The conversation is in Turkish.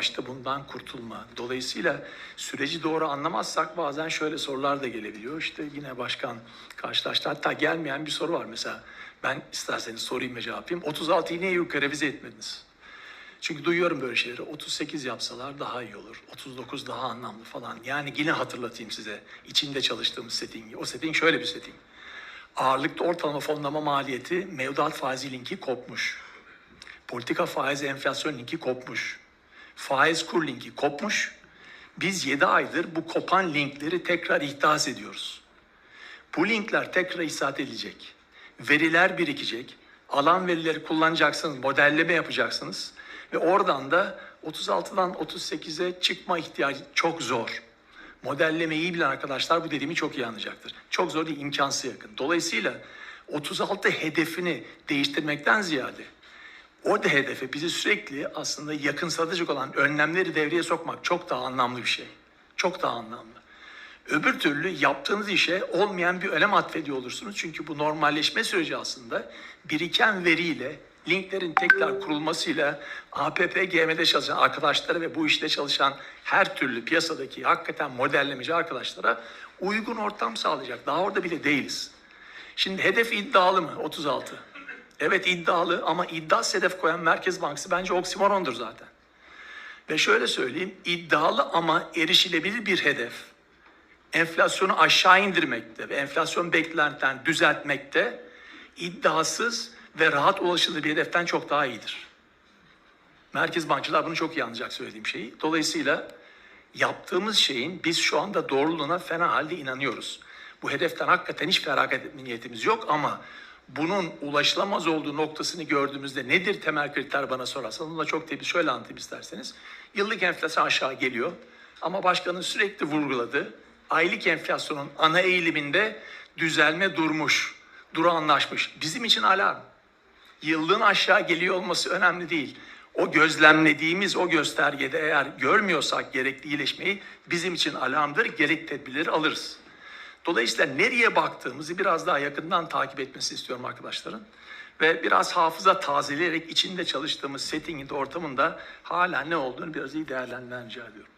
başta bundan kurtulma. Dolayısıyla süreci doğru anlamazsak bazen şöyle sorular da gelebiliyor. İşte yine başkan karşılaştı. Hatta gelmeyen bir soru var mesela. Ben isterseniz sorayım ve cevaplayayım. 36'yı niye yukarı revize etmediniz? Çünkü duyuyorum böyle şeyleri. 38 yapsalar daha iyi olur. 39 daha anlamlı falan. Yani yine hatırlatayım size. içinde çalıştığımız settingi. O setting şöyle bir setting. Ağırlıkta ortalama fonlama maliyeti mevduat faizi linki kopmuş. Politika faizi enflasyon linki kopmuş. Faiz kur linki kopmuş. Biz 7 aydır bu kopan linkleri tekrar ihdas ediyoruz. Bu linkler tekrar ihsat edilecek. Veriler birikecek. Alan verileri kullanacaksınız, modelleme yapacaksınız. Ve oradan da 36'dan 38'e çıkma ihtiyacı çok zor. Modellemeyi iyi bilen arkadaşlar bu dediğimi çok iyi anlayacaktır. Çok zor değil, imkansız yakın. Dolayısıyla 36 hedefini değiştirmekten ziyade o da hedefe bizi sürekli aslında yakınsatıcı olan önlemleri devreye sokmak çok daha anlamlı bir şey. Çok daha anlamlı. Öbür türlü yaptığınız işe olmayan bir önem atfediyor olursunuz. Çünkü bu normalleşme süreci aslında biriken veriyle, linklerin tekrar kurulmasıyla APP, GM'de çalışan arkadaşlara ve bu işte çalışan her türlü piyasadaki hakikaten modellemeci arkadaşlara uygun ortam sağlayacak. Daha orada bile değiliz. Şimdi hedef iddialı mı? 36. Evet iddialı ama iddiasız hedef koyan Merkez Bankası bence oksimorondur zaten. Ve şöyle söyleyeyim, iddialı ama erişilebilir bir hedef enflasyonu aşağı indirmekte ve enflasyon beklentiden düzeltmekte iddiasız ve rahat ulaşılır bir hedeften çok daha iyidir. Merkez bankçılar bunu çok iyi anlayacak söylediğim şeyi. Dolayısıyla yaptığımız şeyin biz şu anda doğruluğuna fena halde inanıyoruz. Bu hedeften hakikaten hiç feragat etme niyetimiz yok ama bunun ulaşılamaz olduğu noktasını gördüğümüzde nedir temel kriter bana sorarsanız bunu da çok temiz şöyle anlatayım isterseniz. Yıllık enflasyon aşağı geliyor ama başkanın sürekli vurguladığı aylık enflasyonun ana eğiliminde düzelme durmuş, duru anlaşmış. Bizim için alarm. Yıllığın aşağı geliyor olması önemli değil. O gözlemlediğimiz o göstergede eğer görmüyorsak gerekli iyileşmeyi bizim için alarmdır. Gerek tedbirleri alırız. Dolayısıyla nereye baktığımızı biraz daha yakından takip etmesini istiyorum arkadaşların. Ve biraz hafıza tazeleyerek içinde çalıştığımız settingin de ortamında hala ne olduğunu biraz iyi değerlendirmeni rica ediyorum.